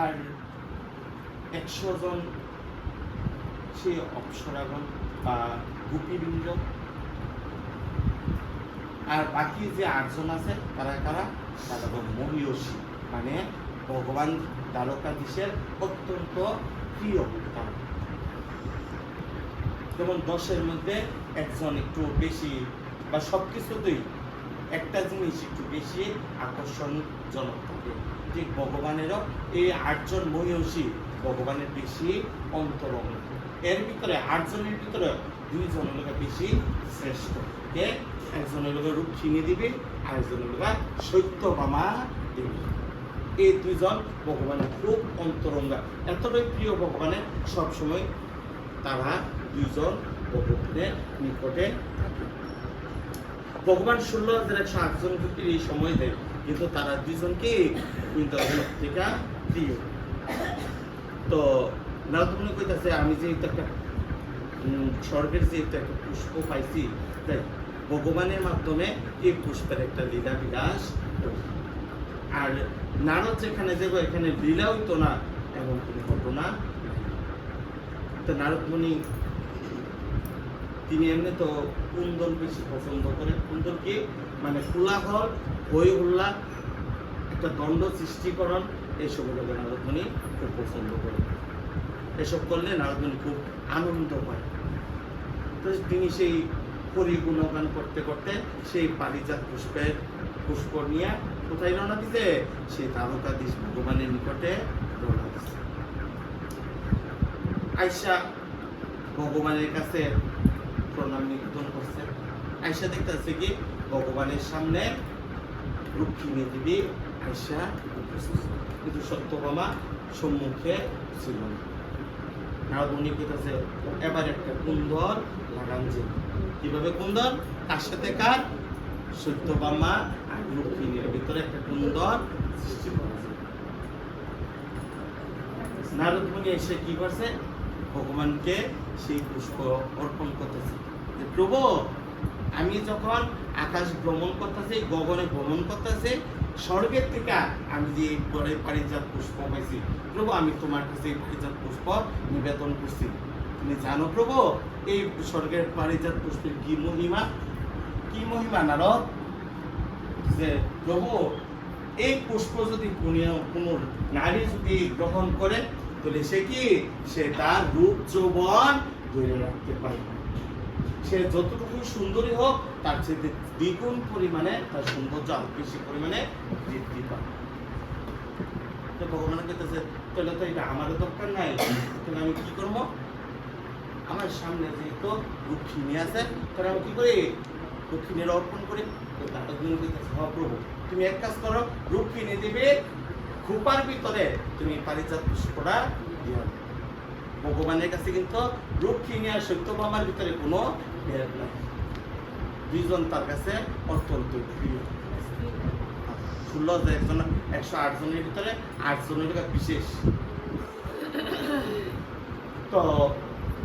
আর একশো জন সে অপ্সরাগণ বা গোপীবৃন্দ। আর বাকি যে আটজন আছে, তারা কারা? তারা মহিষী মানে ভগবান দ্বারকাধীশের অত্যন্ত প্রিয় তারা। যেমন দশের মধ্যে একজন একটু বেশি বা সব কিছুতেই একটা জিনিস একটু বেশি আকর্ষণজনক থাকে। ঠিক ভগবানেরও এই আটজন মহিষী ভগবানের বেশি অন্তরঙ্গ। এর ভিতরে আটজনের ভিতরে দুইজন লোক বেশি শ্রেষ্ঠ। কে? একজনের লোক রুক্ষিণী দিবে আর একজনের লোক সত্যভামা দেবী। এই দুইজন ভগবানের খুব অন্তরঙ্গা। এতটাই প্রিয় ভগবানের সবসময় তারা দুইজন ভগবানের নিকটে ভগবান ষোলো হাজার একশো আটজন এই সময় দেয়। কিন্তু তারা কিন্তু থেকে প্রিয় তো নারদমুনি কইতাছে, আমি যে একটা স্বর্গের যে একটা পুষ্প পাইছি, তাই ভগবানের মাধ্যমে এই পুষ্পের একটা লীলা বিলাস আর নারদ যেখানে যাব, এখানে লীলা হইতো না, এমন কোনো ঘটনা তো নারদমণি, তিনি এমনি তো কুন্দন বেশি পছন্দ করেন কি মানে কোলাহল হই হুল্লা একটা দণ্ড সৃষ্টিকরণ, এইসব লোক নারদমণি খুব পছন্দ করেন। এসব করলে নারদমণি খুব আনন্দ পায়। তো তিনি সেই হরি গুণগান করতে করতে সেই পারিজাত পুষ্পের পুষ্প নিয়ে কোথায় রওনা দিতে সেই তারকাধীশ ভগবানের নিকটে রওনা দিছে। আয়সা ভগবানের কাছে প্রণাম নিবেদন করছে। আয়সা দেখতেছে কি, ভগবানের সামনে রুক্মিণী দেবী আয়সা কিন্তু সত্যভামা সম্মুখে ছিল না। নারদমণি কইতাছে এবার একটা কুন্দর লাগান যে। কীভাবে কুন্দর? তার সাথে কার? সত্যভামা আর রুক্মিণীর ভিতরে একটা কুন্দর সৃষ্টি করা যায়। নারদমণি এসে কি করছে? ভগবানকে সেই পুষ্প অর্পণ করতেছে। যে প্রভু আমি যখন আকাশ ভ্রমণ করতেছি, গগনে ভ্রমণ করতেছি, স্বর্গের থেকে আমি যে পরে পারিজাত পুষ্প পাইছি, প্রভু, আমি তোমার কাছে এই পারিজাত পুষ্প নিবেদন করছি। তুমি জানো প্রভু, এই স্বর্গের পারিজাত পুষ্পের কি মহিমা? কি মহিমা নারদ? যে প্রভু, এই পুষ্প যদি কোনো নারী যদি গ্রহণ করে, তাহলে সে কি? সে তার রূপ যৌবন ধরে রাখতে পারবে সে যতটুকু সুন্দরী হোক, তার চেয়ে দ্বিগুণ পরিমাণে তার সৌন্দর্য আরও বেশি পরিমাণে বৃদ্ধি পায়। ভগবান কেতেছে তাহলে তো এটা দরকার নাই, তাহলে আমি কি করব? আমার সামনে যেহেতু রুক্ষিণী আছে, তাহলে আমি কি করি? অর্পণ করি। তো নাটক দিন কইতেছে "হ্যাঁ প্রভু, তুমি এক কাজ করো রুক্ষিণী দিবে খুপার ভিতরে তুমি পারিজাত পুষ্পটা দিয়া। ভগবানের কাছে কিন্তু রুক্ষিণী আর সত্যভামার ভিতরে কোনো ভেদ নাই। দুইজন তার কাছে অত্যন্ত প্রিয়। ষোলো একজন, একশো আট জনের ভিতরে আট জনের বিশেষ। তো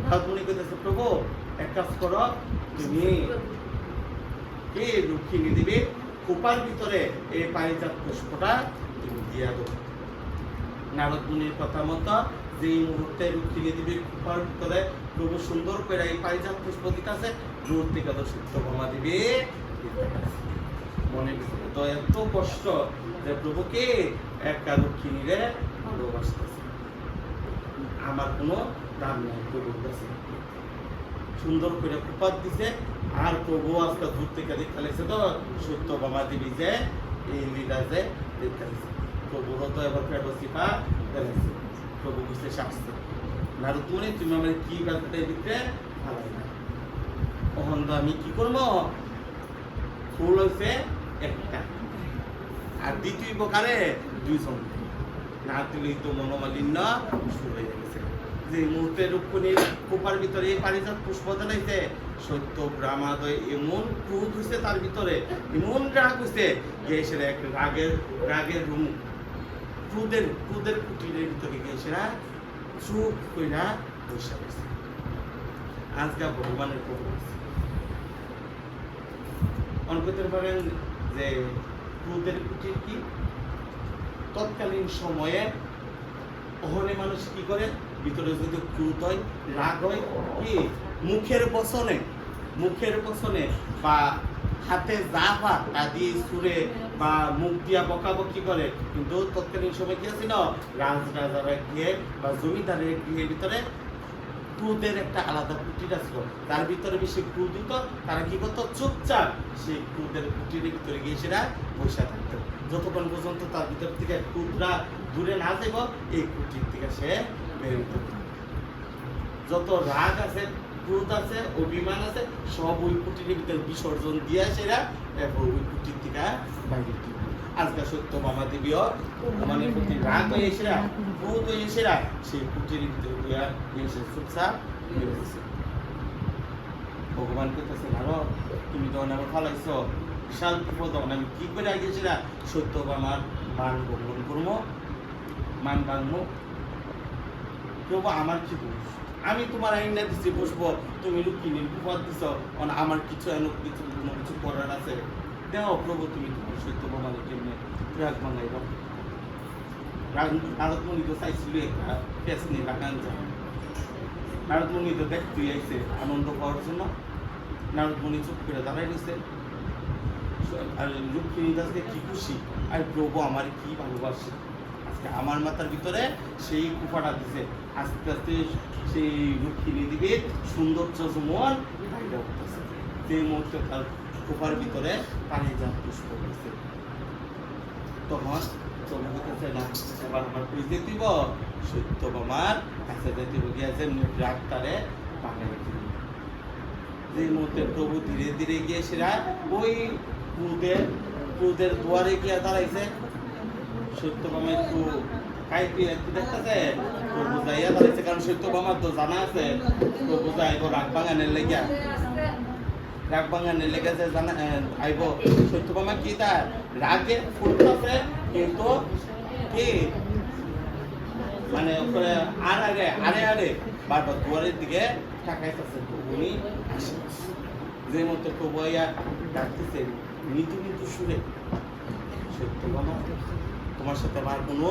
রাজমণি কইতেছে, প্রভু, এক কাজ করো, তুমি কে রুক্ষিণী দিবে? খোপার ভিতরে এই পারিজাত পুষ্পটা তুমি দিয়া দেবো নারদ মুনির কথা মতো যে এই মুহূর্তে রুক্ষিণী দেবী খোপার ভিতরে প্রভু সুন্দর করে এই পারিজাত পুষ্প দিতেছে দূর থেকে তো সত্য ক্ষমা দিবে মনে ভিতরে তো এত কষ্ট যে প্রভুকে একটা রুক্ষিণীরে ভালোবাসতেছে। আমার কোনো দাম নাই, প্রভুর কাছে। সুন্দর করে কুপাত দিছে, আর প্রভু আজকে দূর থেকে দেখতে লাগছে তো সত্য বাবা দেবী যে এই লীলা যে দেখতে লাগছে যে মুহূর্তে রুক্মিণীর কোপার ভিতরে এই পারিজাত পুষ্প জ্বালাইছে, সত্য ব্রাহ্মাদয় এমন ক্রোধ হয়েছে তার ভিতরে, এমন রাগ হয়েছে যে সে এক রাগের রাগের রুম ক্রোধের ক্রোধের কুটিরের ভিতরে গিয়ে সেরা চুপ কইরা বসে গেছে আজকে ভগবানের প্রভু অনকতের পারেন যে ক্রোধের কুটির কি? তৎকালীন সময়ে ওখানে মানুষ কি করে? ভিতরে যদি ক্রুত হয়, রাগ হয়, কি? মুখের বসনে মুখের বসনে বা হাতে যা পাক তা সুরে বা মুখ দিয়া বকাবকি করে। কিন্তু তৎকালীন সময় কি আছিল? রাজ রাজারা গিয়ে বা জমিদারের গৃহের ভিতরে ক্রুদের একটা আলাদা কুটির ছিল তার ভিতরে বেশি ক্রুদ হতো তারা কি করতো? চুপচাপ সেই ক্রুদের কুটির ভিতরে গিয়ে সেটা বসে থাকতো। যতক্ষণ পর্যন্ত তার ভিতর থেকে ক্রুদরা দূরে না যাব এই কুটির থেকে সে বের যত রাগ আছে ক্রোধ আছে, অভিমান আছে, সব ওই কুটির ভিতরে বিসর্জন দিয়ে সেরা এরপর ওই কুটির থেকে বাইরে দিবে আজকে সত্য মামা দেবীও মানে প্রতি রাগ হয়ে এসেরা ক্রোধ হয়ে এসেরা সেই কুটির ভিতরে গিয়া এসে চুপচাপ ভগবান কইতেছে আরও তুমি তো আমার ফালাইছ বিশাল বিপদ আমি কি করে আগেছিলা সত্য আমার মান ভ্রমণ করব মান ভাঙবো প্রভু আমার কি দোষ আমি তোমার আইনা দিচ্ছি বসবো। তুমি লুকিনীর বিপদ দিছ। অন আমার কিছু এন কিছু কোনো কিছু করার আছে। দেও প্রভু, তুমি তোমার সত্য বাঙালি কেমনে রাগ বাঙাই নারদমণি তো চাইছিল একটা পেস নিয়ে রাখান যায় নারদমণি তো দেখতে আইছে, আনন্দ পাওয়ার জন্য। নারদমণি চুপ করে দাঁড়াই রয়েছে আর লক্ষ্মী দাসকে কি খুশি? আর প্রভু আমার কি ভালোবাসে? আমার মাথার ভিতরে সেই কুফাটা দিছে। আস্তে আস্তে সেই লক্ষ্মী দিবে মন বাইরে সেই মুহূর্তে তার কুফার ভিতরে পানি যা পুষ্প হয়েছে তখন দিব মুহূর্তে প্রভু ধীরে ধীরে গিয়ে সেরা ওই ক্রুদের ক্রুদের দুয়ারে গিয়ে দাঁড়াইছে। সত্যবামা একটু কাইপি একটু দেখতেছে প্রভু যাইয়া দাঁড়াইছে কারণ সত্যবামার তো জানা আছে প্রভু যাইব রাগ বাগানের লেগিয়া, রাগ বাগানের লেগে যে জানা আইব, সত্যবামা কি তার? রাগে ফুটতেছে, কিন্তু কি? মানে ওপরে আর আগে, আরে আরে, বারবার দুয়ারের দিকে তাকাইতেছে উনি যে মতো আইয়া ডাকতেছে মৃদু মৃদু সুরে সত্য বাবা তোমার সাথে আমার কোনো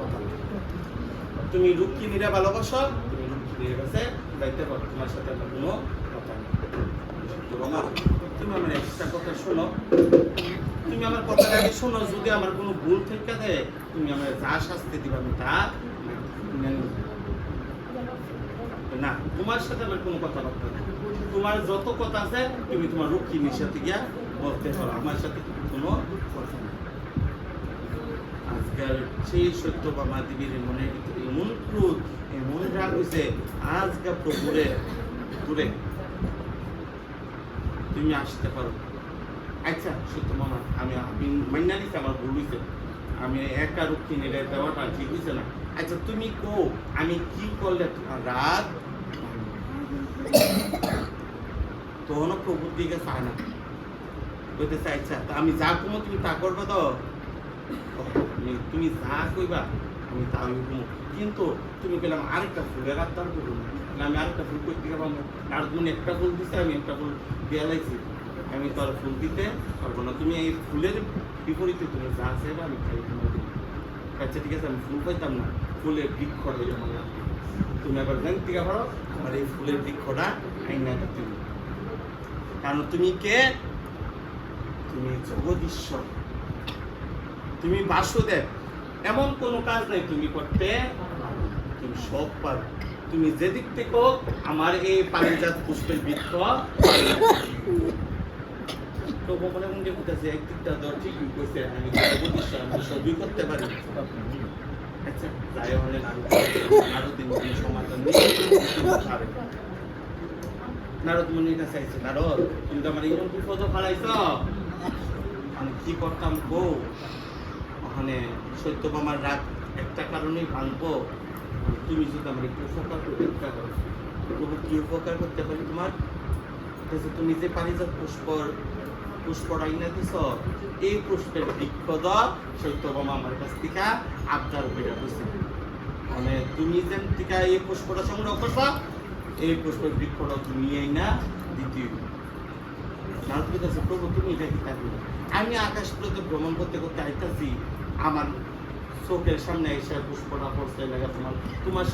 কথা নেই। তুমি রুক্মিণীরা ভালোবাসো, তুমি রুক্মিণীর কাছে যাইতে পারো, তোমার সাথে আমার কোনো কথা নেই। তুমি আমার একটা কথা শোনো। তুমি আমার কথাটা আগে শোনো, যদি আমার কোনো ভুল থেকে দেয় তুমি আমার যা শাস্তি দিবে আমি তা না, তোমার সাথে আমার কোনো কথাবার্তা নেই তোমার যত কথা আছে, তুমি তোমার রক্ষিণীর সাথে গিয়া বলতে পারো, আমার সাথে কোনো কথা নেই। আজকাল সেই সত্য বা মা দেবীর মনের ভিতরে এমন ক্রোধ এমন রাগ হয়েছে আজকে প্রভুরে দূরে তুমি আসতে পারো। আচ্ছা সত্য মামা আমি আমি মাইনা নিছি, আমার ভুল হয়েছে আমি একা রক্ষিণী দেওয়াটা ঠিক হয়েছে না। আচ্ছা তুমি কো আমি কি করলে তোমার রাগ? তখনও প্রভুর দিকে চায় না। কইতেছে আচ্ছা তা আমি যা কমো তুমি তা করবে তো? তুমি- তুমি যা কইবা, আমি তা কমো কিন্তু তুমি পেলাম আরেকটা ফুলের আর দাম করব না আমি আরেকটা ফুল করতে গেলাম আর তুমি একটা ফুল দিছে, আমি একটা ফুল দিয়ে লাইছি। আমি তো আর ফুল দিতে পারব না। তুমি এই ফুলের বিপরীতে তুমি যা চাইবে, আমি তোমার আচ্ছা ঠিক আছে, আমি ফুল পাইতাম না। ফুলের বৃক্ষ হয়ে আমার। তুমি আবার জানি থেকে পারো আমার এই ফুলের বৃক্ষটা আইনা হবে। কারণ তুমি কে? তুমি জগদীশ্বর। তুমি বাসুদেব। এমন কোনো কাজ নাই, তুমি করতে তুমি সব পারো। তুমি যেদিক থেকে আমার এই পারিজাত পুষ্পের বৃক্ষ তো আমি আচ্ছা দিন সমাধান নারদ নারদ, তুমি তো আমার আমি কি করতাম গো ওখানে সত্যভামার রাত একটা কারণেই ভাঙবো। তুমি যদি আমার একটু উপকার করতে একটা করো কি উপকার করতে পারি তোমার? তুমি যে পারিজাত পুষ্পর পুষ্প রাইনা দিছ, এই পুষ্পের বৃক্ষ দ আমার কাছ থেকে আবদার করে হয়েছে মানে তুমি যেন থেকে এই পুষ্পটা সংগ্রহ করবা এই পুষ্পের বৃক্ষটা তুমি এই না দ্বিতীয়। নারদ কাছে প্রভু, তুমি এটা কি আমি আকাশ ভ্রমণ করতে করতে আইতাছি। আমার চোখের সামনে এসে পুষ্পটা পড়ছে তোমার